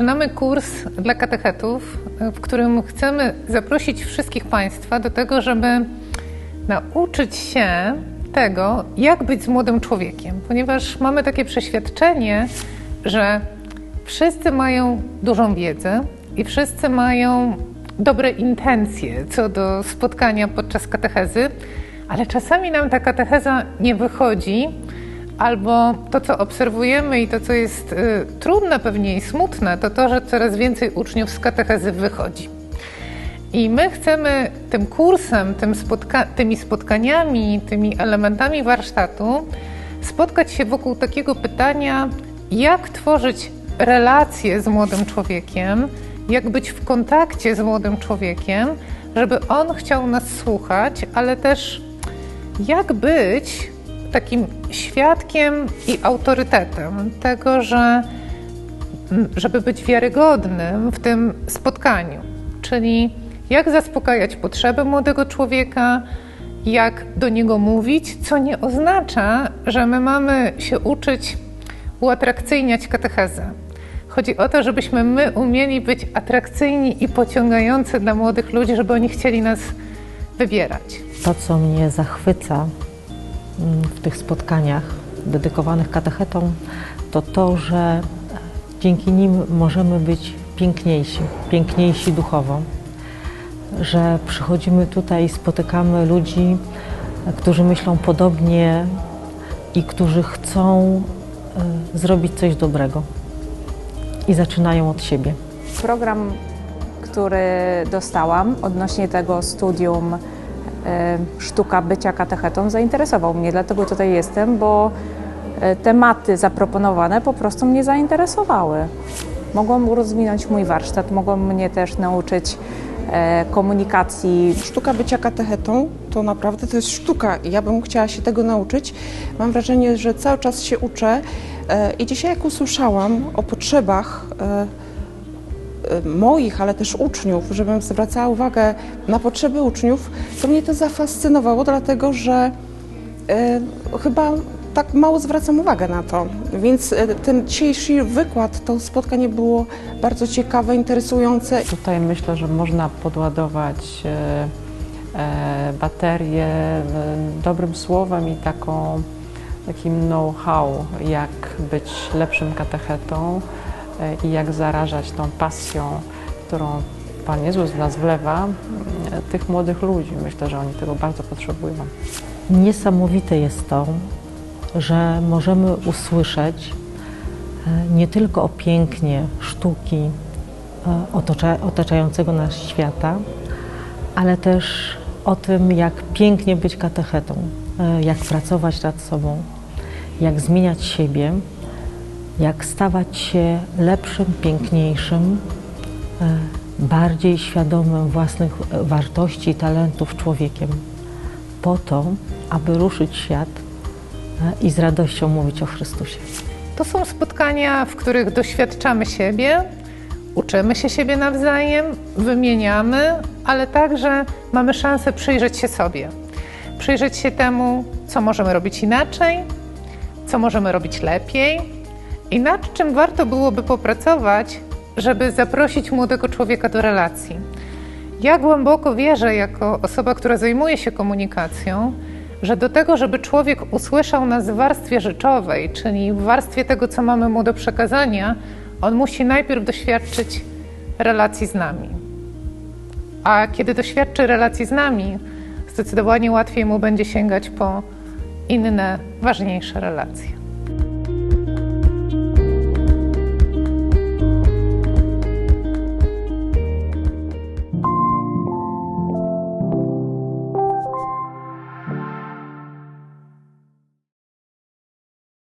Zaczynamy kurs dla katechetów, w którym chcemy zaprosić wszystkich Państwa do tego, żeby nauczyć się tego, jak być z młodym człowiekiem, ponieważ mamy takie przeświadczenie, że wszyscy mają dużą wiedzę i wszyscy mają dobre intencje co do spotkania podczas katechezy, ale czasami nam ta katecheza nie wychodzi, albo to, co obserwujemy i to, co jest y, trudne pewnie i smutne, to to, że coraz więcej uczniów z katechezy wychodzi. I my chcemy tym kursem, tym spotka tymi spotkaniami, tymi elementami warsztatu spotkać się wokół takiego pytania, jak tworzyć relacje z młodym człowiekiem, jak być w kontakcie z młodym człowiekiem, żeby on chciał nas słuchać, ale też jak być takim świadkiem i autorytetem tego, że żeby być wiarygodnym w tym spotkaniu, czyli jak zaspokajać potrzeby młodego człowieka, jak do niego mówić, co nie oznacza, że my mamy się uczyć uatrakcyjniać katechezę. Chodzi o to, żebyśmy my umieli być atrakcyjni i pociągający dla młodych ludzi, żeby oni chcieli nas wybierać. To, co mnie zachwyca w tych spotkaniach dedykowanych katechetom, to to, że dzięki nim możemy być piękniejsi, piękniejsi duchowo. Że przychodzimy tutaj i spotykamy ludzi, którzy myślą podobnie i którzy chcą y, zrobić coś dobrego i zaczynają od siebie. Program, który dostałam odnośnie tego studium e, sztuka bycia katechetą zainteresował mnie, dlatego tutaj jestem, bo e, tematy zaproponowane po prostu mnie zainteresowały. Mogłam rozwinąć mój warsztat, mogą mnie też nauczyć e, komunikacji. Sztuka bycia katechetą to naprawdę to jest sztuka i ja bym chciała się tego nauczyć. Mam wrażenie, że cały czas się uczę i dzisiaj jak usłyszałam o potrzebach moich, ale też uczniów, żebym zwracała uwagę na potrzeby uczniów, to mnie to zafascynowało, dlatego że chyba tak mało zwracam uwagę na to. Więc ten dzisiejszy wykład, to spotkanie było bardzo ciekawe, interesujące. Tutaj myślę, że można podładować baterię dobrym słowem i taką takim know-how, jak być lepszym katechetą e, i jak zarażać tą pasją, którą Pan Jezus w nas wlewa, e, tych młodych ludzi. Myślę, że oni tego bardzo potrzebują. Niesamowite jest to, że możemy usłyszeć e, nie tylko o pięknie sztuki otaczającego nas świata, ale też o tym, jak pięknie być katechetą, jak pracować nad sobą, jak zmieniać siebie, jak stawać się lepszym, piękniejszym, e, bardziej świadomym własnych wartości i talentów człowiekiem, po to, aby ruszyć świat e, i z radością mówić o Chrystusie. To są spotkania, w których doświadczamy siebie, uczymy się siebie nawzajem, wymieniamy, ale także mamy szansę przyjrzeć się sobie. Przyjrzeć się temu, co możemy robić inaczej, co możemy robić lepiej i nad czym warto byłoby popracować, żeby zaprosić młodego człowieka do relacji. Ja głęboko wierzę, jako osoba, która zajmuje się komunikacją, że do tego, żeby człowiek usłyszał nas w warstwie rzeczowej, czyli w warstwie tego, co mamy mu do przekazania, on musi najpierw doświadczyć relacji z nami. A kiedy doświadczy relacji z nami, zdecydowanie łatwiej mu będzie sięgać po inne, ważniejsze relacje.